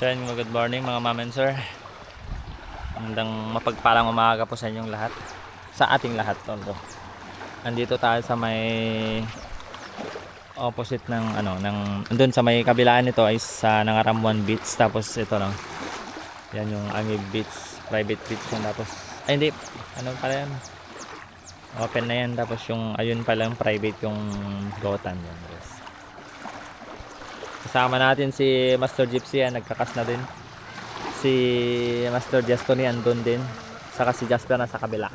So yun, good morning mga ma'am and sir. Magandang mapagpalang umaga po sa inyong lahat. Sa ating lahat, tondo. Andito tayo sa may opposite ng ano, ng doon sa may kabilaan nito ay sa Nangaramwan Beach tapos ito no. Yan yung Angib Beach, private beach yan tapos ay hindi, ano pala yan? Open na yan tapos yung ayun pala yung private yung Gotan yan. Kasama natin si Master Gypsy yan, nagkakas na din. Si Master Jestony andun din. Saka si Jasper na sa kabila.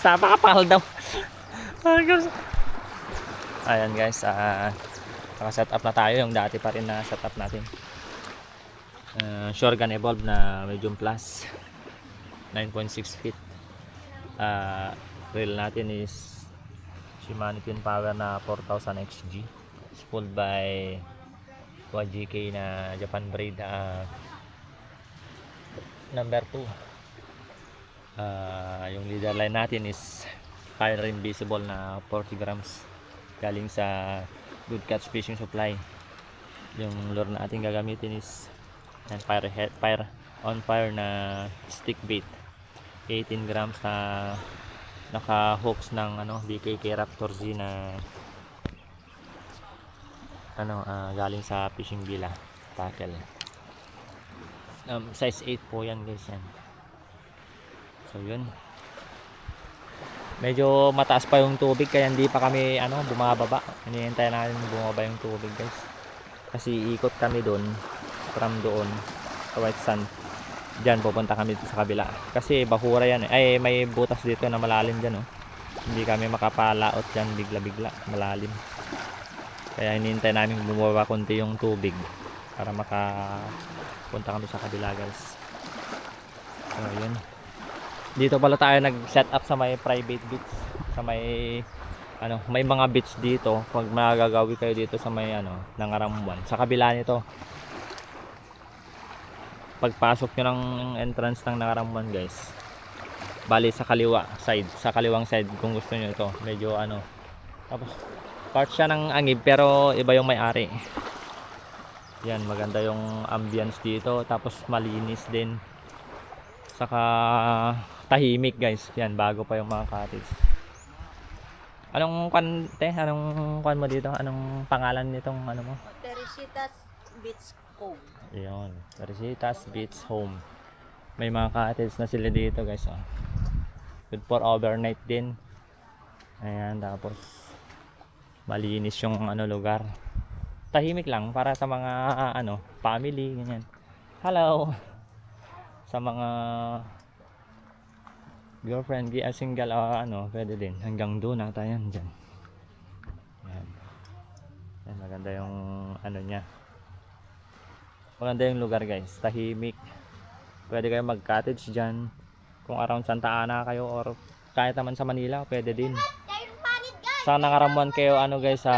Sapa ka pangal daw. Ah. Ayan guys, ah naka-set up na tayo yung dati pa rin na setup natin. Uh, Shogun Evolve na medium plus 9.6 feet. Ah, reel natin is Shimano Twin Power na 4000 XG. Spooled by 1GK na Japan braid ah, number 2. Ah, yung leader line natin is Fire Invisible na 40 grams galing sa Good Catch Fishing Supply. Yung lure natin gagamitin is yan, fire, head, fire on fire na stick bait 18 grams na naka hooks ng ano BKK Raptor Z na ano ah, galing sa fishing villa tackle. Um, size 8 po yan guys yan. So yun. Medyo mataas pa yung tubig kaya hindi pa kami ano bumababa. Hinihintay natin bumaba yung tubig guys. Kasi ikot kami doon from doon sa white sand Diyan pupunta kami dito sa kabila. Kasi bahura yan eh. Ay may butas dito na malalim diyan oh. Hindi kami makapalaot diyan bigla-bigla, malalim. Kaya hinihintay namin bumaba konti yung tubig para makapunta kami sa kabila guys. So yun. Dito pala tayo nag-set up sa may private beach. Sa may ano, may mga beach dito pag magagawi kayo dito sa may ano, Nangarambuan. Sa kabila nito pagpasok nyo ng entrance ng Nakaramban guys bali sa kaliwa side sa kaliwang side kung gusto nyo ito medyo ano. Tapos part siya ng angib pero iba yung may-ari. Yan maganda yung ambience dito. Tapos malinis din. Saka tahimik guys. Yan bago pa yung mga cottage anong kwan te? Anong kwan mo dito? Anong pangalan nitong ano mo? Teresita's Beach Cove. Ayun, Teresitas Beach Home. May mga cottage na sila dito guys. Oh. Good for overnight din. Ayan, tapos malinis yung ano lugar. Tahimik lang para sa mga ano, family ganyan. Hello. Sa mga girlfriend, gi- ah, single o ano, pwede din. Hanggang doon ata yan dyan. Ayan. Ayan, maganda yung ano niya. Maganda yung lugar guys, tahimik. Pwede kayo mag-cottage dyan. Kung around Santa Ana kayo or kahit naman sa Manila, pwede din. Sa Nangaramuan kayo ano guys sa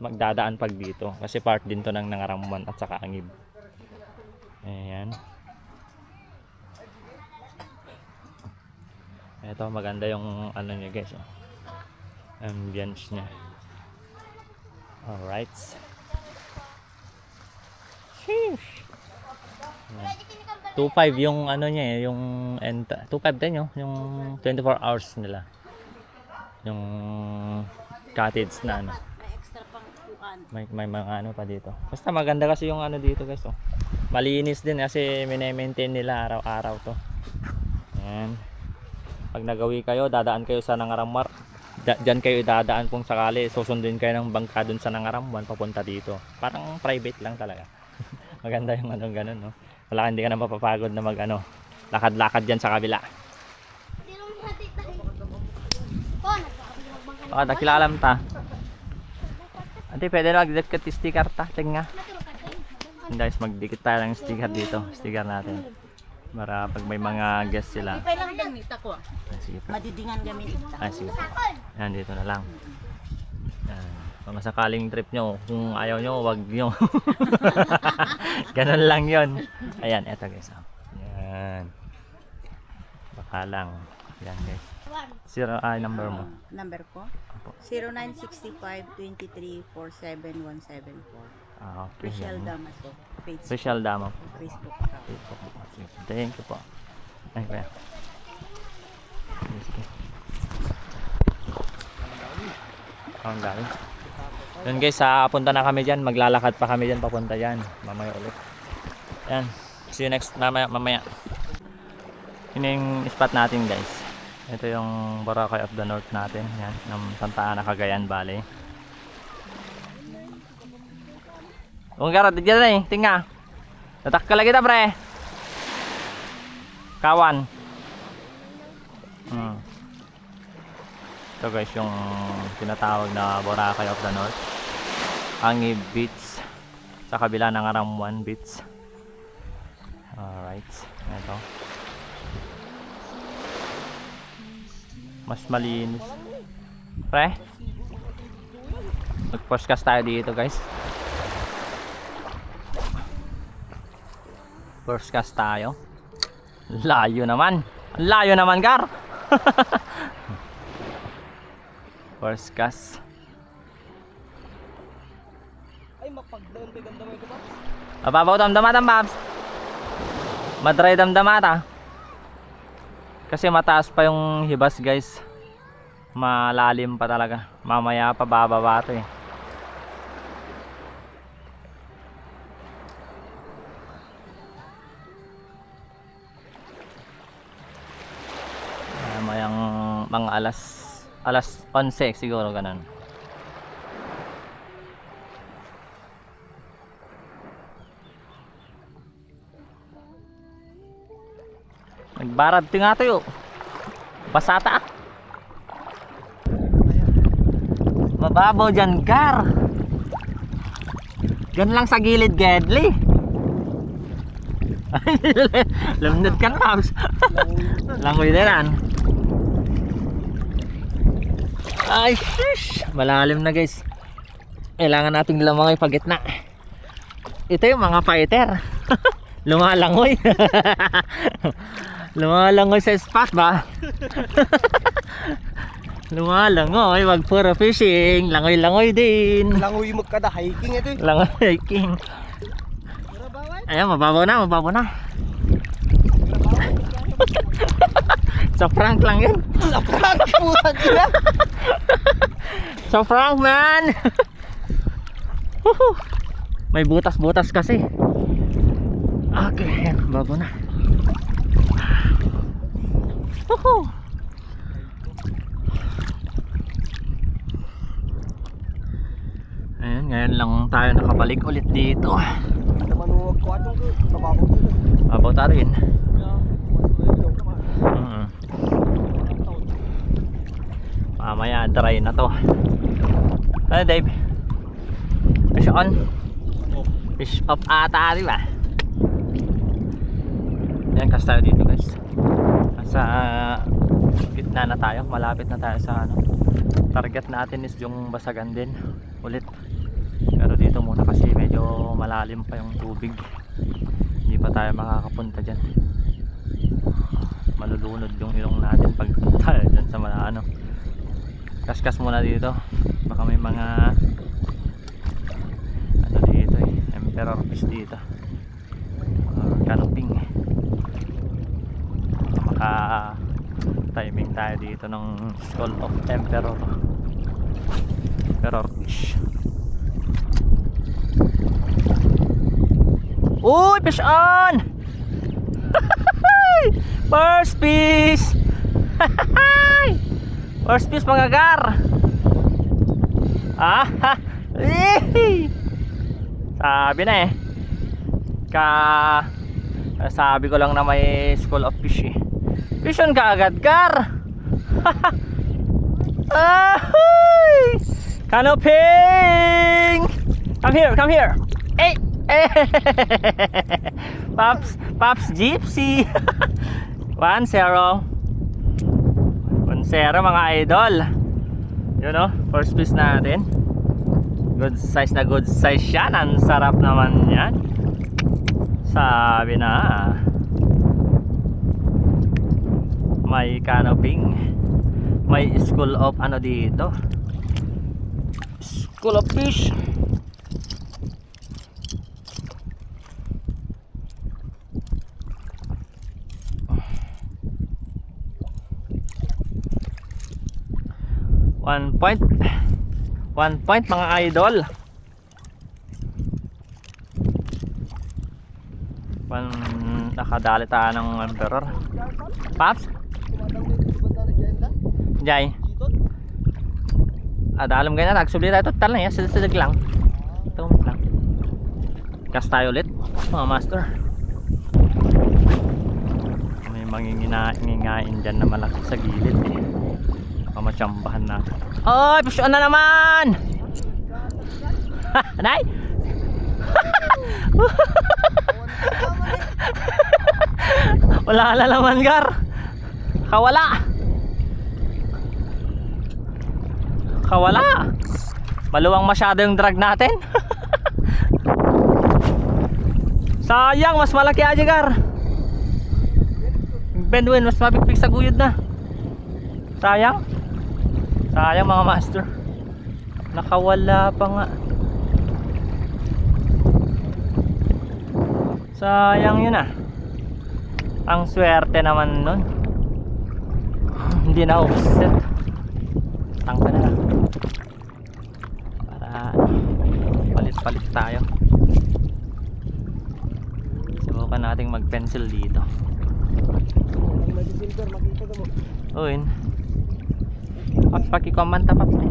magdadaan pag dito kasi part din to ng Nangaramuan at saka Angib. Ayan. Ito maganda yung ano niya guys. Oh. Ambience niya. Alright. Sheesh. Yan. 2.5 yung ano niya eh, yung enta, 2.5 din yun, yung 24 hours nila. Yung cottage na ano. May extra pang kuan. May, may mga ano pa dito. Basta maganda kasi yung ano dito guys. Oh. Malinis din kasi mine-maintain nila araw-araw to. Ayan. Pag nagawi kayo, dadaan kayo sa Nangaramar. Diyan kayo dadaan kung sakali. Susundin kayo ng bangka dun sa Nangaramwan papunta dito. Parang private lang talaga. Maganda yung ano ganun, no? Wala hindi ka na mapapagod na mag ano, lakad-lakad diyan sa kabila. Ah, nakilala mo ta. Ate, pwede na magdikit yung sticker ta. Nga. Guys, magdikit tayo ng sticker dito. Sticker natin. Para pag may mga guest sila. Ipay lang din nita ko. Ah, sige po. Madidingan gamin ita. Ah, sige po. Yan, dito na lang. Yan. Kung sakaling trip nyo, kung ayaw nyo, wag nyo. Ganun lang yon. Ayan, eto guys. oh. Yan. Baka lang. Yan guys. Zero, ay, number mo. Number ko? 0965-23-47174. Ah, okay. Michelle yan. Damaso. Facebook. Special dama. Facebook account. Facebook. Sige. Thank you po. Ay, kaya. Sige, sige. Ang dami. Yun guys, sa punta na kami dyan. Maglalakad pa kami dyan papunta dyan. Mamaya ulit. Yan. See you next mamaya. mamaya. Yun yung spot natin guys. Ito yung Boracay of the North natin. Yan. Ng Santa Ana, Cagayan Valley. Kung garot, dyan na eh. Tinga. Tatak ka lagi ta pre. Kawan. Hmm. Ito guys yung tinatawag na Boracay of the North. Angi Beach. Sa kabila ng Aramwan Beach. Alright. Ito. Mas malinis. Pre. Mag-podcast tayo dito guys. First cast tayo. Layo naman. Layo naman, Gar. First cast. Ay, mapagdaon pa ganda mo ito ba? Mababaw damdamata, Babs. Madry damdamata. Kasi mataas pa yung hibas, guys. Malalim pa talaga. Mamaya pa bababa to eh. Mamayang mga alas alas 11 siguro ganun. Nagbarad ti nga tayo. Basata. Mababaw dyan, Gar. Gan lang sa gilid, Gedli. Lumnod ka na. Langoy na. Ay, shush. Malalim na, guys. Kailangan nating lamangay pag gitna. Ito yung mga fighter. Lumalangoy. Lumalangoy sa spot ba? Lumalangoy, wag puro fishing. Langoy-langoy din. Langoy magkada hiking ito eh. Langoy hiking. Ayan, mababaw na, mababaw na. Sa prank lang yun. Sa prank putang ina. Sa prank, man! May butas-butas kasi. Okay, bago na. Woohoo! Ayan, ngayon lang tayo nakabalik ulit dito. Namanuwag ko atong. Kababaw dito. Abaw tayo rin. Kaya, mas ulit ka man. Mm. Mamaya try na to. Ano Dave? Fish on? Fish off ata di ba? Yan kasi tayo dito guys. Nasa gitna na tayo. Malapit na tayo sa ano. Target natin is yung basagan din. Ulit. Pero dito muna kasi medyo malalim pa yung tubig. Hindi pa tayo makakapunta dyan malulunod yung ilong natin pag tayo dyan sa mga ano kaskas muna dito. Baka may mga ano dito eh emperor fish dito. Uh, canoping maka timing tayo dito ng skull of emperor. Emperor fish Uy, fish on! First piece! First piece mga gar! Ah! Sabi na eh. Ka... Sabi ko lang na may school of fish eh. Fish on ka agad gar! Ahoy! Canoping! Come here, come here! Hey! Pops, Pops Gypsy. 1-0. 1-0 mga idol. Yun know, first piece natin. Good size na good size siya. Ang sarap naman yan. Sabi na. May canoping. May school of ano dito? School of fish. One point. One point mga idol. One, nakadali tayo ng emperor. Paps? Tumatang dito sa banda na dyan da. Jay. Dito. Ada alam ganyan, nagsubli tayo total na yan, silag lang. Tumit lang. Cast tayo ulit, mga master. May mangingingain dyan na malaki sa gilid Pamatsambahan natin. Ay, pusuan na naman! Ha, Nay! Wala na naman, Gar. Kawala. Kawala. Maluwang masyado yung drag natin. Sayang, mas malaki aja, Gar. Benwin, mas mapikpik sa guyod na. Sayang. Sayang mga master. Nakawala pa nga. Sayang yun ah. Ang swerte naman nun. Hindi na offset. Tangka na lang. Para palit-palit tayo. Subukan nating mag-pencil dito. Ang nag-silver, makita ka mo. Uy. Paps, pakikomanta, Paps. eh.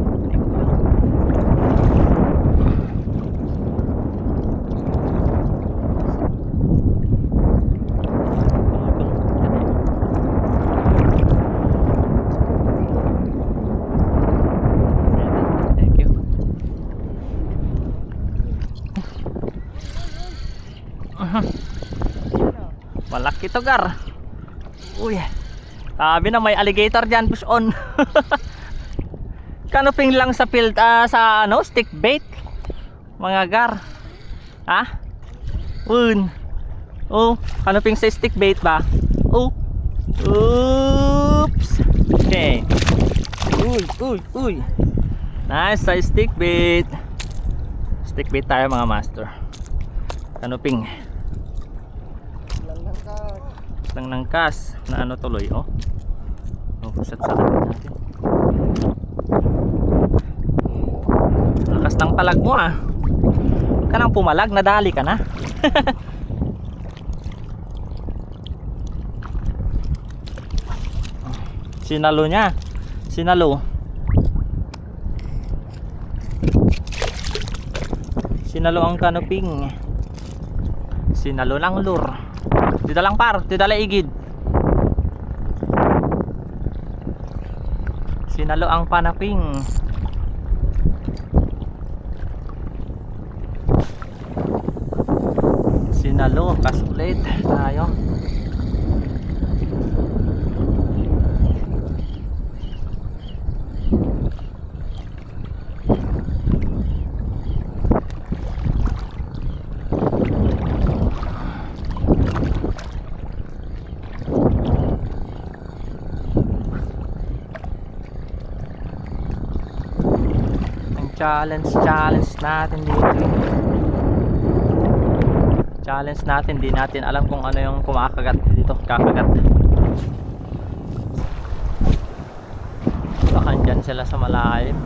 Thank you. Aha. Malaki to gar. Uy. Sabi na may alligator dyan, push on. Kanuping lang sa field, ah, sa ano, stick bait. Mga gar. Ha? Un. Oh, kanuping sa stick bait ba? Oh. Oops. Okay. Uy, uy, uy. Nice sa stick bait. Stick bait tayo mga master. Kanuping Lang ng kas na ano tuloy oh. Oh, pusat sa natin. Lakas ng palag mo ah. Huwag ka nang pumalag, nadali ka na. Sinalo niya. Sinalo. Sinalo ang kanoping. Sinalo ng lure. Dito lang par, dito lang igid. Sinalo ang panaping. Sinalo, kasulit tayo. Ang challenge, challenge natin dito. Challenge natin, di natin alam kung ano yung kumakagat dito, kakagat. Baka andyan sila sa malalim.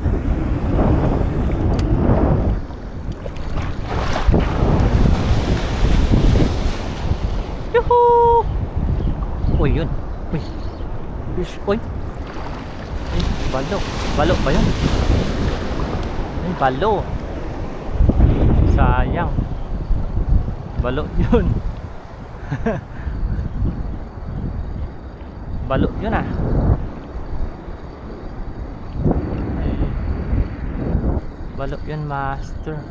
Yuhu! Uy, yun. Uy. Uy. Ay, balo. Balo ba yun? Balo. Sayang. Balo yun. balo yun ah. Balo yun, master.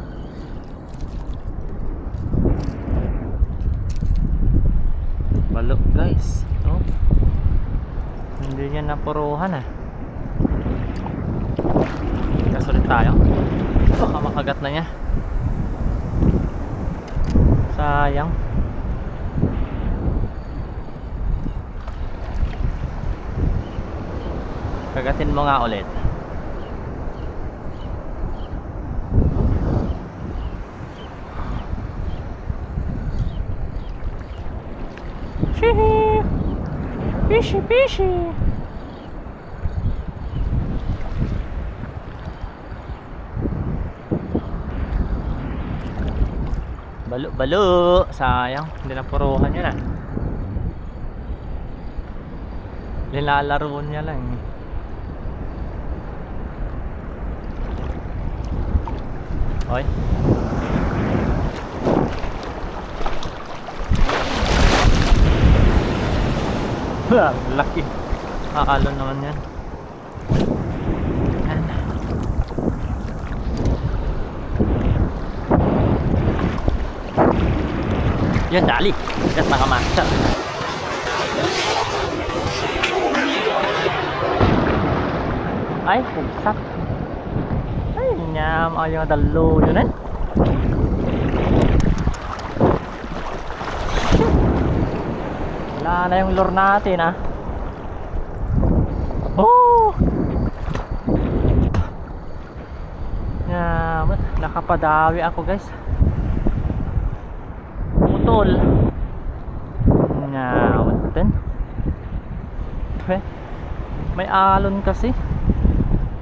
Balo, guys. Oh. Hindi niya napuruhan ah. Kasulit tayo. Baka makagat na niya. Sayang. Kagatin mo nga ulit. Shihi! Fishy, fishy! Balo, balo! Sayang, hindi na puruhan yun ah. Nilalaro niya lang eh. Wala, laki. Akala naman. Yan. Yan, dali. Kat makamasa. Ay, pugsak. Ay, nyam. Ayaw dalo yun eh. Wala na yung lure natin ah. Oh! Nyam. Nakapadawi ako guys. Putol. Nyam. Ten. May alon kasi.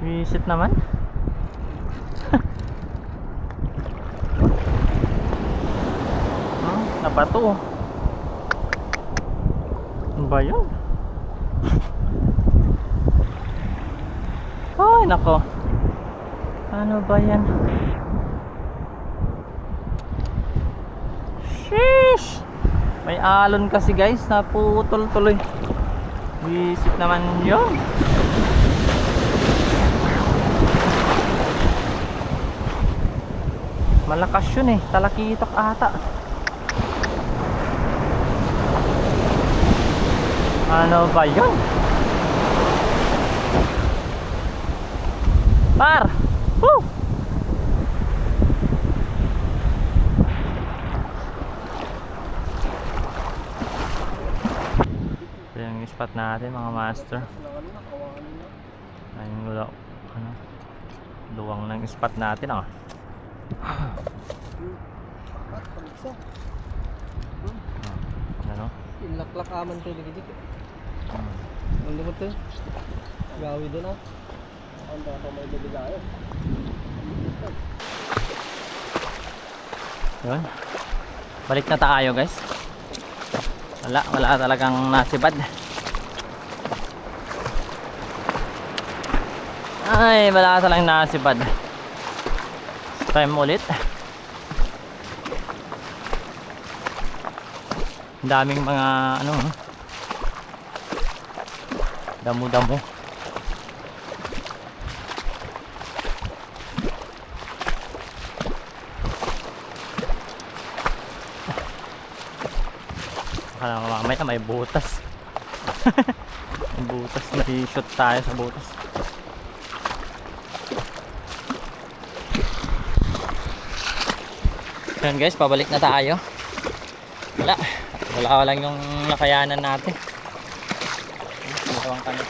Visit naman. hmm, nabato. Ano ba yun? Ay, nako. Ano ba yan? Sheesh! Alon kasi guys, naputol tuloy. Visit naman yun. Malakas yun eh. Talakitok ata. Ano ba yun? Par! Woo! Ito yung spot natin mga master. Ayun lu- ano, luwang ng spot natin ah. Pagsa. Ano? Inlaklak aman to dikit dikit. Hmm. Ano mo to? Gawi doon ah. Ang baka may bibigayo. Yun. Balik na tayo guys. Wala, wala talagang nasibad. Ay, wala talagang nasibad. Time ulit. Daming mga ano damo-damo. Akala ko mamaya may butas. may butas na i-shoot tayo sa butas. Yan guys, pabalik na tayo. Wala. Wala lang yung nakayanan natin. Dalawang kami.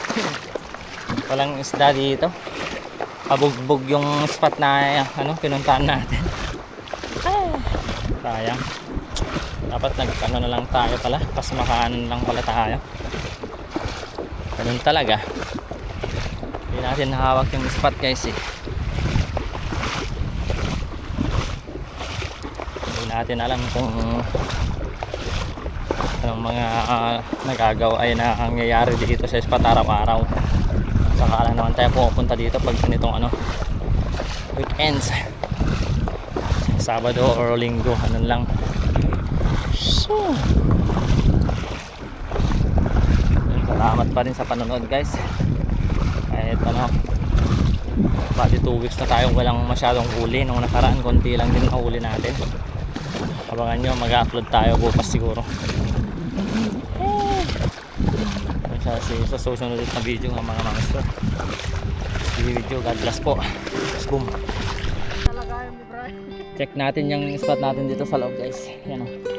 Walang isda dito. Pabugbog yung spot na ano, pinuntahan natin. Ay, sayang. Dapat nag ano na lang tayo pala. Makaanan lang pala tayo. Ganun talaga. Hindi natin hawak yung spot guys eh. Hindi natin alam kung anong mga ah, nagagawa ay nangyayari dito sa spot araw-araw. Saka lang naman tayo pupunta dito pag ganitong ano weekends. Sabado or linggo, ano lang. So, salamat pa rin sa panonood guys. Kahit ano, bali 2 weeks na tayong walang masyadong huli. Nung nakaraan, konti lang din nahuli natin. Abangan nyo, mag-upload tayo bukas siguro. Si sa susunod na video ng mga master. Sige video, God bless po. Let's boom. Check natin yung spot natin dito sa loob guys. Yan o.